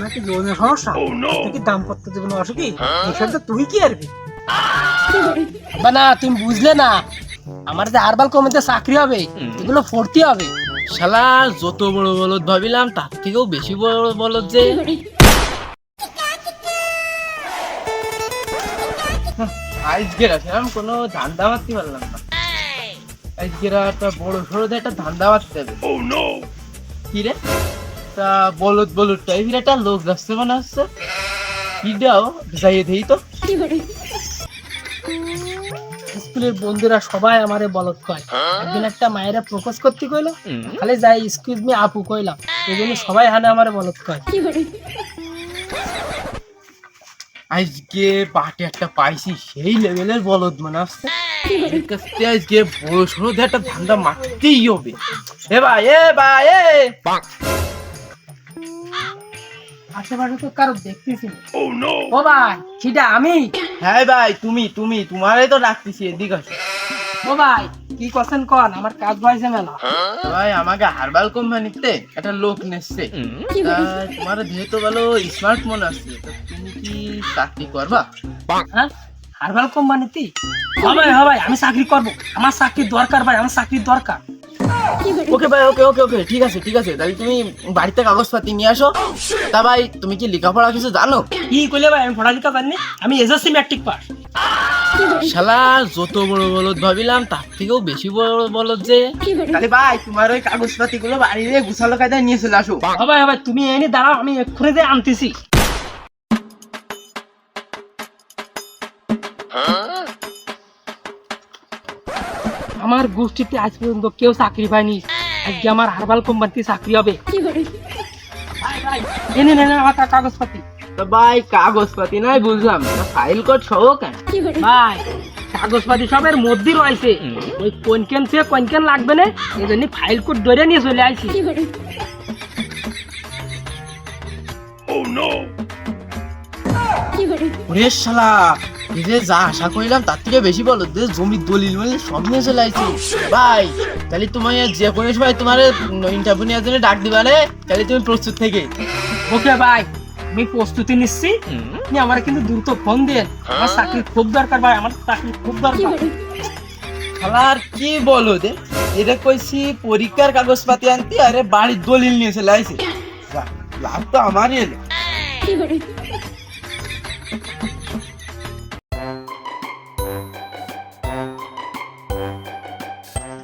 নাকি যৌনের সমস্যা? নাকি দাম্পত্য জীবনে অসুখী? এসব তুই কি আরবি বা না তুমি বুঝলে না আমার যে আরবাল কমিতে চাকরি হবে এগুলো ফুর্তি হবে। শালা যত বড় বলদ ভাবিলাম তার থেকেও বেশি বড় বলদ যে। আজকে রাখলাম কোনো ধান্দা মারতে পারলাম না আজকে একটা বড় সড়ো একটা ধান্দা মারতে হবে কি রে? তা বলদ বলদ টাইপের একটা লোক যাচ্ছে মনে হচ্ছে। কিটাও যাইয়ে দেই তো। স্কুলের বন্ধুরা সবাই আমারে বলত কয়। একদিন একটা মায়েরা প্রপোজ করতে কইলো খালি যাই এক্সকিউজ মি আপু কইলাম। এই জন্য সবাই হানে আমারে বলত কয়। আজকে পাটে একটা পাইছি সেই লেভেলের বলদ মনে আসছে থেকে আজকে বড় সড়ো একটা ধান্দা মারতেই হবে। এ ভাই এ ভাই এ! আশেপাশে তো কারও দেখতেছি ও ভাই সেটা আমি? হ্যাঁ ভাই তুমি তুমি তোমারই তো ডাকতেছি এদিকে আসো। ও ভাই কি করছেন কন? আমার কাজ হয়েছে মেলা ভাই আমাকে হারবাল কোম্পানিতে একটা লোক নেছে তোমার যেহেতু ভালো স্মার্ট মনে আসছে তুমি কি চাকরি করবা? হ্যাঁ? হারবাল কোম্পানিতে হবে হবে আমি চাকরি করব। আমার চাকরির দরকার ভাই আমার চাকরির দরকার। ওকে ভাই ওকে ওকে ওকে ঠিক আছে ঠিক আছে। তাহলে তুমি বাড়িতে কাগজপাতি নিয়ে আসো। তা ভাই তুমি কি লেখাপড়া কিছু জানো? কি কইলে ভাই আমি পড়ালেখা জানি আমি এসএসসি ম্যাট্রিক পাস। শালা যত বড় বলদ ভাবিলাম তার থেকেও বেশি বড় বলদ যে। তাহলে ভাই তোমার ওই কাগজপাতি গুলো বাড়িতে গুছালো কায়দায় নিয়ে চলে আসো। হবে ভাই তুমি এনে দাঁড়াও আমি এক্ষুনি যে আনতেছি। আমার গোষ্ঠীতে আজ পর্যন্ত কেউ চাকরি পায়নি। আজকে আমার হারবাল কোম্পানিতে চাকরি হবে। ভাই, ভাই, এনে নেন আমার কাগজপাতি। তা ভাই কাগজপাতি নাই বুঝলাম। ফাইল কোড সহ কেন? ভাই কাগজপাতি সবের মধ্যে রয়েছে। ওই কোনকেন সে কোনকেন লাগবে না এই জন্য ফাইল কোড ধরে নিয়ে চলে আসছি ওরে শালা! এই যে যা আশা করিলাম তার থেকে বেশি বলো। যে জমির দলিল মলিল সব নিয়ে চলে আসছি ভাই তাহলে তোমার যে কোনো সময় তোমার ইন্টারভিউ নেওয়ার জন্য ডাক দিবা রে। তাহলে তুমি প্রস্তুত থেকে। ওকে ভাই আমি প্রস্তুতি নিচ্ছি। আপনি আমার কিন্তু দ্রুত ফোন দেন আমার চাকরি খুব দরকার ভাই আমার চাকরি খুব দরকার। শালার কি বলো দে? এটা কইছি পরীক্ষার কাগজপাতি আনতে আরে বাড়ির দলিল নিয়ে চলে আসছে যা, লাভ তো আমারই এলো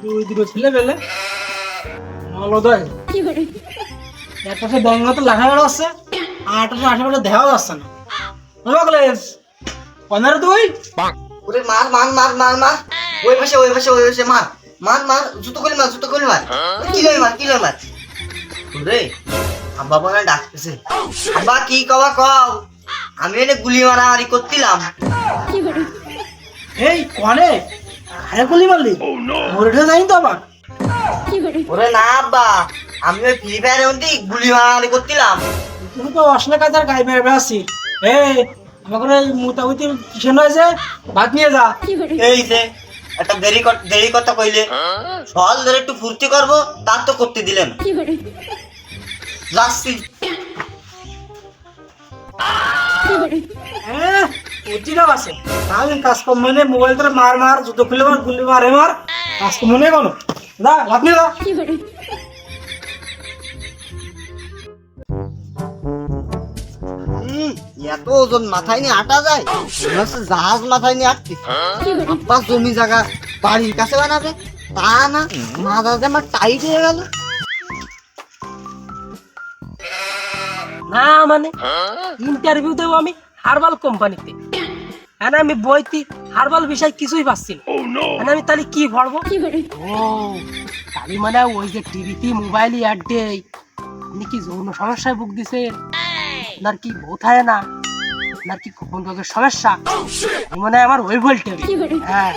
দুই দুটো ছেলে পেলে। মলদয় এক পাশে ব্যাঙ্গ লেখাপড়া আছে আর একটা আশেপাশে দেখাও যাচ্ছে না। কলেজ পনেরো দুই ওরে মার মার মার মার মার। ওই পাশে ওই পাশে ওই পাশে মার। মার মার জুতো করে মার জুতো করে মার। মার কিলো মার? ওরে আব্বা বলে ডাকতেছে। আব্বা কি কবা কও? আমি এনে গুলি মারামারি করছিলাম এই কনে? আরে গুলি মারলি? মরে ঠে যাই তো আবার? ওরে না আব্বা। আমি ওই ফ্রি ফায়ারের মধ্যে গুলি মারামারি করছিলাম। তুমি তো অসনা কাজার গাই বেড়ে বেড়াচ্ছি। এই আমাকে ওই মোটামুটি কিসের হয়েছে ভাত নিয়ে যা। এই যে একটা দেরি দেরি কথা কইলে। সল ধরে একটু ফুর্তি করব তার তো করতে দিলেন। যাচ্ছি। হ্যাঁ উচিত আছে। আমি মোবাইল ধরে মার মার জুতো খুলে মার গুলি মারে মার কাজ কম কোনো যা ভাত নিয়ে যা এত ওজন মাথায় নিয়ে আটা যায়। জাহাজ মাথায় নিয়ে আটতিস আব্বা জমি জায়গা বাড়ির কাছে বানাবে। তা না মাথাতে আমার টাইট হয়ে গেল। না মানে ইন্টারভিউ দেবো আমি হারবাল কোম্পানিতে হ্যাঁ আমি বইতি হারবাল বিষয় কিছুই পাচ্ছি না। হ্যাঁ আমি তাহলে কি পড়ব? ও তাহলে মানে ওই যে টিভিতে মোবাইল অ্যাড দেয়। আপনি কি যৌন সমস্যায় ভুগ দিছে। আপনার কি বোধ হয় না? আপনার কি গোপন রোগের সমস্যা? মনে হয় আমার ওই ভোল্টে। হ্যাঁ।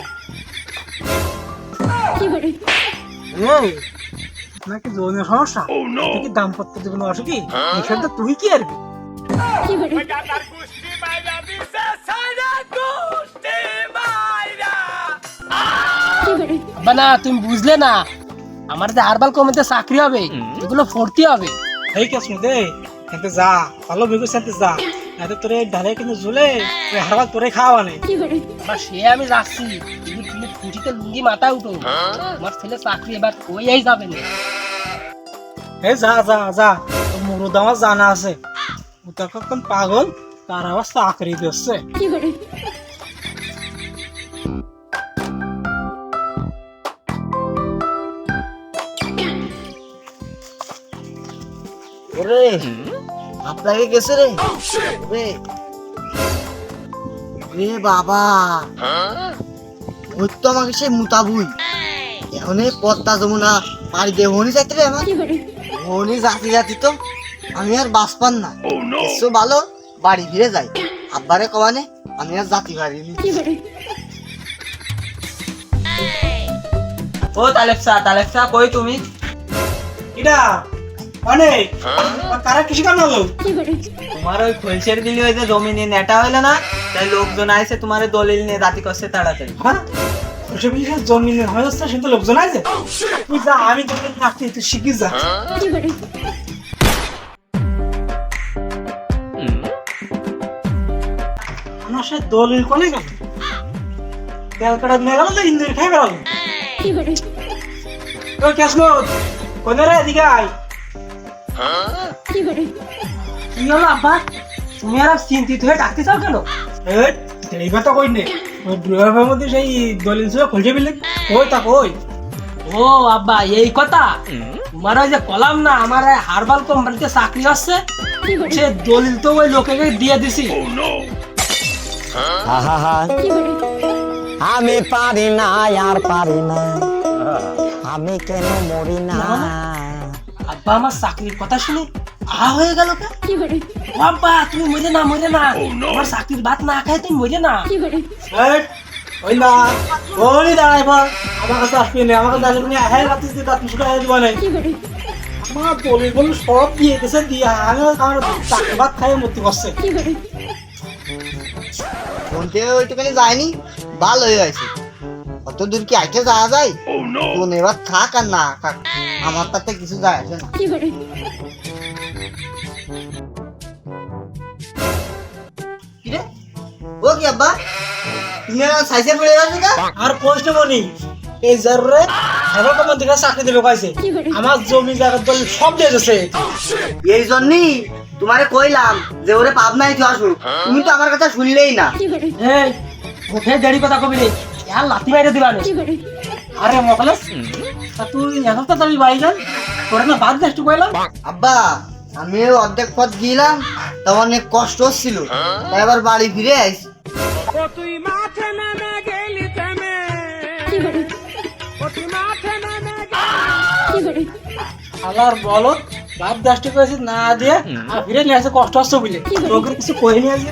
এই নাকি যৌনের সমস্যা? নাকি দাম্পত্য জীবনে অসুখী? এসব তুই কি আরবি না তুমি বুঝলে না। আমার যে হারবাল কমিতে চাকরি হবে এগুলো ফুর্তি হবে। এই কেস দে কিন্তু যা ভালো বিগু সাথে যা। এত তোরে ঢালে কিন্তু ঝুলে হারবাল তোরে খাওয়া নেই বা সে আমি যাচ্ছি। তুমি তুমি খুঁটিতে লুঙ্গি মাথা উঠো। আমার ছেলে চাকরি এবার কই যাবে না। এই যা যা যা। মুরুদ আমার জানা আছে। ও তো পাগল তার আবার চাকরি দিচ্ছে। ওরে আপনাকে গেছে রে। ওরে রে বাবা। ওই তো আমাকে সেই মুতাবুই এখন এই পদ্মা যমুনা পাড়ি দিয়ে হনি যাইতে রে আমার। হনি জাতি জাতি তো আমি আর বাঁচপান না। এসো ভালো বাড়ি ফিরে যাই। আব্বারে কমানে আমি আর জাতি পারিনি ও তালেপসা তালেপসা কই তুমি? এটা অনেক কারা কৃষি কাম হলো তোমার ওই খোলসের দিলি ওই যে জমি নিয়ে নেটা হইল না তাই লোকজন আইসে তোমার দলিল নিয়ে করছে তাড়াতাড়ি। হ্যাঁ? জমি হয়ে যাচ্ছে সে তো লোকজন তুই যা আমি তোকে থাকতে তুই শিখিস যা। আমার সে দলিল কোনে গেল? ক্যালকাটা নিয়ে গেল তো ইন্দুর খেয়ে গেল তো কেসমত কোনে রে এদিকে আয়। কি হলো আব্বা? তুমি আর চিন্তিত হয়ে ডাকতে চাও কেন? এই এইবার তো কই নে? ওই মধ্যে সেই দলিল ছিল খুলছে বিলে। ওই তা কই? ও আব্বা এই কথা? তোমার ওই যে কলাম না আমার হারবাল কোম্পানিতে চাকরি হচ্ছে। সে দলিল তো ওই লোকে দিয়ে দিছি। আমি পারি না আর পারি না। আমি কেন মরি না? আব্বা আমার চাকরির কথা শুনে আ হয়ে গেল আব্বা তুমি মরে না মরে না। আমার চাকরির ভাত না খাই তুমি মরে না। ওই না ওই দাঁড়াইবার আমার কাছে আসবি না আমার কাছে আসবি না। হ্যাঁ না বলে সব দিয়ে গেছে দিয়ে আমি আমার চাকরি ভাত খাই মরতে ওইটুখানি যায়নি হয়ে কত দূর কি আইতে যাওয়া যায়? কোন এবার থাক আর না থাক। আমার তাতে কিছু যায় আসে না। ও কি আব্বা? তুমি সাইজে পড়ে গেছো আর মনি এই জারুরে দিকে চাকরি দেবে কইছে আমার জমি জায়গার দলিল সব দিয়ে গেছে এই জন্যই তোমারে কইলাম যে ওরে পাবনায় তুই আসো। তুমি তো আমার কথা শুনলেই না। ওঠে দেরি কথা কবি রে? আর লাথি মাইরে দিবা নে। আরে মকলেস তা তুই এখন তো তুমি বাড়ি যান তোরা না বাদ দেশ কইলাম আব্বা আমি অর্ধেক পথ গিয়েলাম তখন অনেক কষ্ট হচ্ছিল। তাই আবার বাড়ি ফিরে আইছি। আলার বলো বাদ দেশটি কইছে না দিয়ে আর ফিরে নিয়ে আসে কষ্ট হচ্ছে বুঝলে তোকে কিছু কই নিয়ে আসে